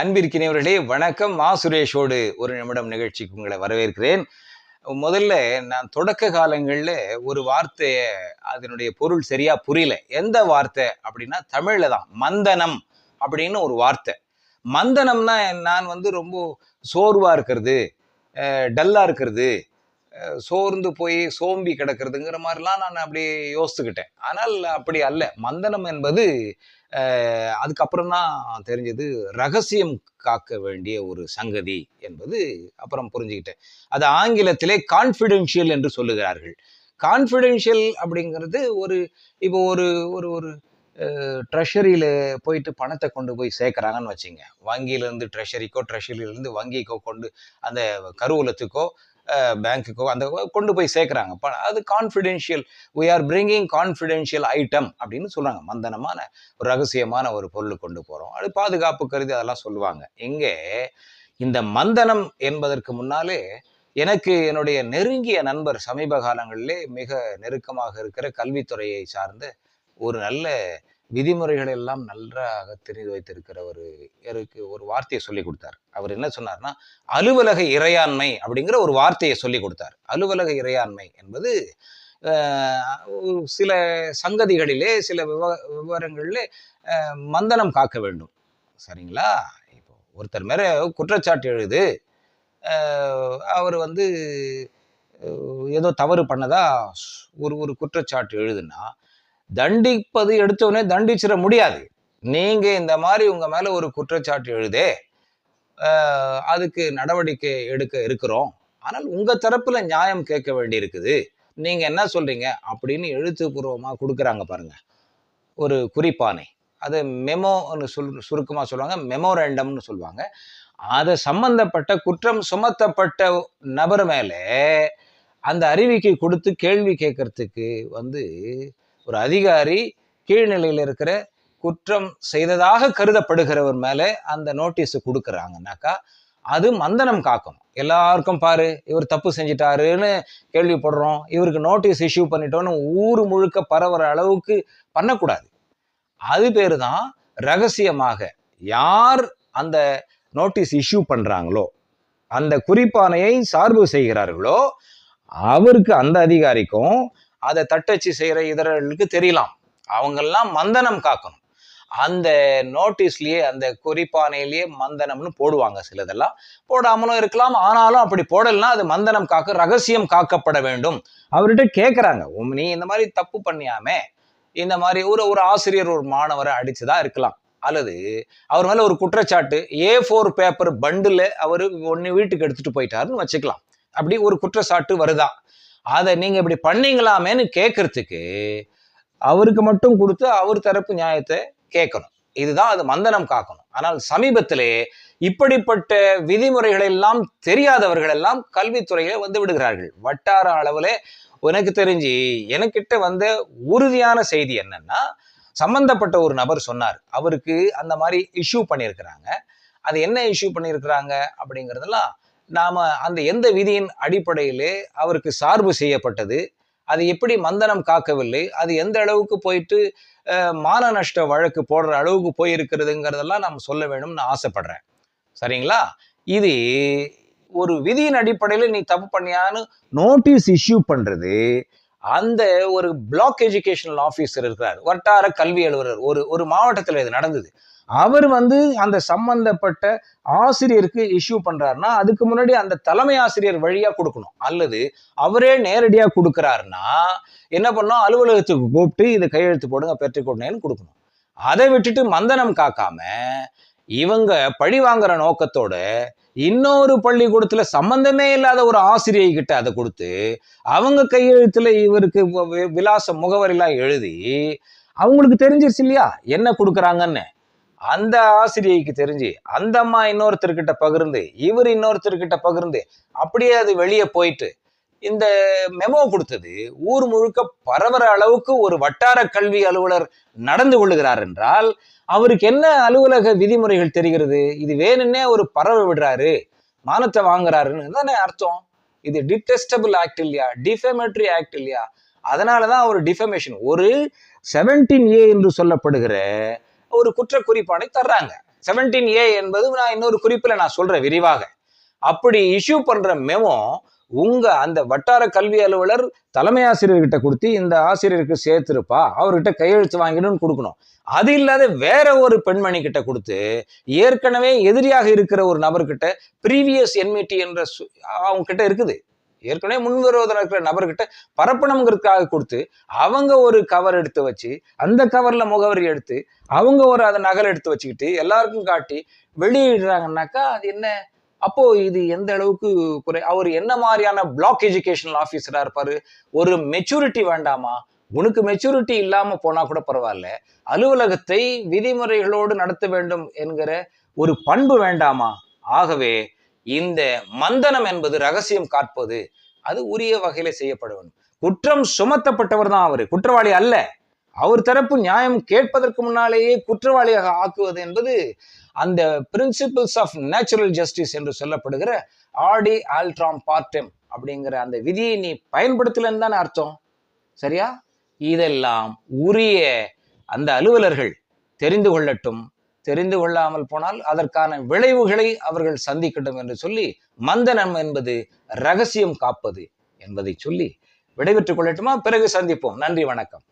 அன்பிற்கினவர்களே வணக்கம். மா. சுரேஷோடு ஒரு நிமிடம் நிகழ்ச்சிக்கு உங்களை வரவேற்கிறேன். முதல்ல நான் தொடக்க காலங்களில் ஒரு வார்த்தையை அதனுடைய பொருள் சரியா புரியல. எந்த வார்த்தை அப்படின்னா தமிழில் தான். மந்தனம் அப்படின்னு ஒரு வார்த்தை. மந்தனம்னா நான் வந்து ரொம்ப சோர்வாக இருக்கிறது டல்லாக இருக்கிறது சோர்ந்து போய் சோம்பி கிடக்கிறதுங்கிற மாதிரிலாம் நான் அப்படி யோசிச்சுக்கிட்டேன். ஆனால் அப்படி அல்ல. மந்தனம் என்பது அதுக்கப்புறம் தான் தெரிஞ்சது. ரகசியம் காக்க வேண்டிய ஒரு சங்கதி என்பது அப்புறம் புரிஞ்சுக்கிட்டேன். அது ஆங்கிலத்திலே கான்ஃபிடென்ஷியல் என்று சொல்லுகிறார்கள். கான்ஃபிடென்ஷியல் அப்படிங்கிறது ஒரு இப்போ ஒரு ஒரு ஒரு ட்ரெஷரியில் போயிட்டு பணத்தை கொண்டு போய் சேர்க்குறாங்கன்னு வச்சுங்க. வங்கியிலேருந்து ட்ரெஷரிக்கோ ட்ரெஷரியிலேருந்து வங்கிக்கோ கொண்டு அந்த கருவூலத்துக்கோ பேங்க்குக்கோ அந்த கொண்டு போய் சேர்க்குறாங்க. இப்போ அது confidential we are bringing confidential item அப்படின்னு சொல்கிறாங்க மந்தனமான ஒரு ரகசியமான ஒரு பொருள் கொண்டு போகிறோம் அது பாதுகாப்பு கருதி அதெல்லாம் சொல்லுவாங்க. இங்கே இந்த மந்தனம் என்பதற்கு முன்னாலே எனக்கு என்னுடைய நெருங்கிய நண்பர் சமீப காலங்களிலே மிக நெருக்கமாக இருக்கிற கல்வித்துறையை சார்ந்த ஒரு நல்ல விதிமுறைகள் எல்லாம் நன்றாக தெரிந்து வைத்திருக்கிற ஒரு இருக்கு ஒரு வார்த்தையை சொல்லி கொடுத்தார். அவர் என்ன சொன்னார்னா அலுவலக இறையாண்மை அப்படிங்கிற ஒரு வார்த்தையை சொல்லி கொடுத்தார். அலுவலக இறையாண்மை என்பது சில சங்கதிகளிலே சில விவ விவரங்களிலே மந்தனம் காக்க வேண்டும். சரிங்களா? இப்போ ஒருத்தர் மேல குற்றச்சாட்டு எழுது அவர் வந்து ஏதோ தவறு பண்ணதா ஒரு ஒரு குற்றச்சாட்டு எழுதுனா தண்டிப்பது எடுத்தோடனே தண்டிச்சிட முடியாது. நீங்க இந்த மாதிரி உங்க மேல ஒரு குற்றச்சாட்டு எழுதே அதுக்கு நடவடிக்கை எடுக்க இருக்கிறோம். ஆனால் உங்க தரப்புல நியாயம் கேட்க வேண்டி இருக்குது நீங்க என்ன சொல்றீங்க? அப்படின்னு எழுத்துப்பூர்வமாக கொடுக்குறாங்க பாருங்க. ஒரு குறிப்பானை அது மெமோன்னு சொல் சுருக்கமாக சொல்லுவாங்க. மெமோரண்டம்னு சொல்லுவாங்க. அதை சம்பந்தப்பட்ட குற்றம் சுமத்தப்பட்ட நபர் மேலே அந்த அறிவிக்கை கொடுத்து கேள்வி கேட்கறதுக்கு வந்து ஒரு அதிகாரி கீழ்நிலையில் இருக்கிற குற்றம் செய்ததாக கருதப்படுகிறவர் மேலே அந்த நோட்டீஸ் கொடுக்குறாங்கனாக்கா அது மந்தனம் காக்கணும் எல்லாருக்கும் பாரு இவர் தப்பு செஞ்சிட்டாருன்னு கேள்விப்படுறோம். இவருக்கு நோட்டீஸ் இஷ்யூ பண்ணிட்டோன்னு ஊர் முழுக்க பரவுற அளவுக்கு பண்ணக்கூடாது. அது பேர் தான் ரகசியமாக யார் அந்த நோட்டீஸ் இஷ்யூ பண்ணுறாங்களோ அந்த குறிப்பானையை சார்பு செய்கிறார்களோ அவருக்கு அந்த அதிகாரிக்கும் அதை தட்டச்சு செய்கிற இதரர்களுக்கு தெரியலாம். அவங்கெல்லாம் மந்தனம் காக்கணும். அந்த நோட்டீஸ்லேயே அந்த குறிப்பானையிலேயே மந்தனம்னு போடுவாங்க சிலதெல்லாம். போடாமலும் இருக்கலாம் ஆனாலும் அப்படி போடலைன்னா அது மந்தனம் காக்க ரகசியம் காக்கப்பட வேண்டும். அவர்கிட்ட கேட்குறாங்க நீ இந்த மாதிரி தப்பு பண்ணியாமே. இந்த மாதிரி ஒரு ஒரு ஆசிரியர் ஒரு மாணவரை அடிச்சதா இருக்கலாம். அல்லது அவர் மேலே ஒரு குற்றச்சாட்டு ஏ ஃபோர் பேப்பர் பண்டில் அவர் ஒன்று வீட்டுக்கு எடுத்துகிட்டு போயிட்டாருன்னு வச்சுக்கலாம். அப்படி ஒரு குற்றச்சாட்டு வருதா? அதை நீங்க இப்படி பண்ணீங்களாமேன்னு கேட்கறதுக்கு அவருக்கு மட்டும் கொடுத்து அவர் தரப்பு நியாயத்தை கேட்கணும். இதுதான் அது மந்தனம் காக்கணும். ஆனால் சமீபத்திலே இப்படிப்பட்ட விதிமுறைகள் எல்லாம் தெரியாதவர்கள் எல்லாம் கல்வித்துறையில வந்து விடுகிறார்கள். வட்டார அளவுல எனக்கு தெரிஞ்சு எனக்கிட்ட வந்த உறுதியான செய்தி என்னன்னா சம்பந்தப்பட்ட ஒரு நபர் சொன்னார். அவருக்கு அந்த மாதிரி இஷ்யூ பண்ணியிருக்கிறாங்க. அது என்ன இஷ்யூ பண்ணியிருக்கிறாங்க அப்படிங்கிறதெல்லாம் நாம் அந்த எந்த விதியின் அடிப்படையிலே அவருக்கு சார்பு செய்யப்பட்டது அது எப்படி மந்தனம் காக்கவில்லை அது எந்த அளவுக்கு போயிட்டு மான நஷ்ட வழக்கு போடுற அளவுக்கு போயிருக்கிறதுங்கிறதெல்லாம் நாம் சொல்ல வேணும்னு ஆசைப்படுறேன். சரிங்களா? இது ஒரு விதியின் அடிப்படையில் நீ தப்பு பண்ணியான்னு நோட்டீஸ் இஷ்யூ பண்ணுறது அந்த ஒரு பிளாக் எஜுகேஷனல் ஆஃபீஸர் இருக்கிறார் வட்டார கல்வி அலுவலர் ஒரு ஒரு மாவட்டத்தில் இது நடந்தது. அவர் வந்து அந்த சம்பந்தப்பட்ட ஆசிரியருக்கு இஷ்யூ பண்றாருன்னா அதுக்கு முன்னாடி அந்த தலைமை ஆசிரியர் வழியா கொடுக்கணும். அல்லது அவரே நேரடியா கொடுக்கிறாருன்னா என்ன பண்ணோம் அலுவலகத்துக்கு கூப்பிட்டு இது கையெழுத்து போடுங்க பெற்றுக்கொண்டேன்னு கொடுக்கணும். அதை விட்டுட்டு மந்தனம் காக்காம இவங்க பழி வாங்குற நோக்கத்தோட இன்னொரு பள்ளிக்கூடத்துல சம்பந்தமே இல்லாத ஒரு ஆசிரியை கிட்ட அதை கொடுத்து அவங்க கையெழுத்துல இவருக்கு விலாச முகவரிலாம் எழுதி அவங்களுக்கு தெரிஞ்சிருச்சு இல்லையா? என்ன கொடுக்குறாங்கன்னு. அந்த ஆசிரியைக்கு தெரிஞ்சு அந்த அம்மா இன்னொருத்தர்கிட்ட பகிர்ந்து இவர் இன்னொருத்தர்கிட்ட பகிர்ந்து அப்படியே அது வெளியே போயிட்டு இந்த மெமோ கொடுத்தது ஊர் முழுக்க பரவற அளவுக்கு ஒரு வட்டார கல்வி அலுவலர் நடந்து கொள்ளுகிறார் என்றால் அவருக்கு என்ன அலுவலக விதிமுறைகள் தெரிகிறது? இது வேணும்னே ஒரு பரவ விடுறாரு மானத்தை வாங்குறாருன்னு தானே அர்த்தம். இது டிடெஸ்டபிள் ஆக்ட் இல்லையா? டிஃபமேட்டரி ஆக்ட் இல்லையா? அதனாலதான் ஒரு டிஃபமேஷன் ஒரு செவன்டீன் ஏ என்று சொல்லப்படுகிற ஒரு குற்ற குறிப்பானை தர்றாங்க. செவன்டீன் ஏ என்பது நான் இன்னொரு குறிப்பில் நான் சொல்றேன் விரிவாக. அப்படி இஷ்யூ பண்ற மெமோ உங்க அந்த வட்டார கல்வி அலுவலர் தலைமை ஆசிரியர்கிட்ட கொடுத்து இந்த ஆசிரியருக்கு சேர்த்துருப்பா அவர்கிட்ட கையெழுத்து வாங்கிடுன்னு கொடுக்கணும். அது இல்லாத வேற ஒரு பெண்மணி கிட்ட கொடுத்து ஏற்கனவே எதிரியாக இருக்கிற ஒரு நபர்கிட்ட ப்ரீவியஸ் என்மிட்டி என்ற சு- அவங்க கிட்ட இருக்குது. ஏற்கனவே முன்விரோதம் இருக்கிற நபர்கிட்ட பரப்பணுங்கிறதுக்காக கொடுத்து அவங்க ஒரு கவர் எடுத்து வச்சு அந்த கவரில் முகவரி எடுத்து அவங்க ஒரு அதை நகல் எடுத்து வச்சுக்கிட்டு எல்லாருக்கும் காட்டி வெளியிடுறாங்கன்னாக்கா அது என்ன? அப்போ இது எந்த அளவுக்கு குறை? அவர் என்ன மாதிரியான பிளாக் எஜுகேஷனல் ஆஃபீஸராக இருப்பார்? ஒரு மெச்சூரிட்டி வேண்டாமா? உனக்கு மெச்சூரிட்டி இல்லாமல் போனால் கூட பரவாயில்ல. அலுவலகத்தை விதிமுறைகளோடு நடத்த வேண்டும் என்கிற ஒரு பண்பு வேண்டாமா? ஆகவே இந்த மந்தனம் என்பது ரகசியம் காட்பது அது உரிய வகையில செய்யப்பட வேண்டும். குற்றம் சுமத்தப்பட்டவர் தான் அவர். குற்றவாளி அல்ல. அவர் தரப்பு நியாயம் கேட்பதற்கு முன்னாலேயே குற்றவாளியாக ஆக்குவது என்பது அந்த பிரின்சிபிள்ஸ் ஆஃப் நேச்சுரல் ஜஸ்டிஸ் என்று சொல்லப்படுகிற ஆடி ஆல்ட்ராம் பார்tem அப்படிங்கிற அந்த விதியை நீ பயன்படுத்தலன்னு தானே அர்த்தம். சரியா? இதெல்லாம் உரிய அந்த அலுவலர்கள் தெரிந்து கொள்ளட்டும். தெரிந்து கொள்ளாமல் போனால் அதற்கான விளைவுகளை அவர்கள் சந்திக்கட்டும் என்று சொல்லி மந்தனம் என்பது ரகசியம் காப்பது என்பதை சொல்லி விடைபெற்றுக் கொள்ளட்டுமா? பிறகு சந்திப்போம். நன்றி வணக்கம்.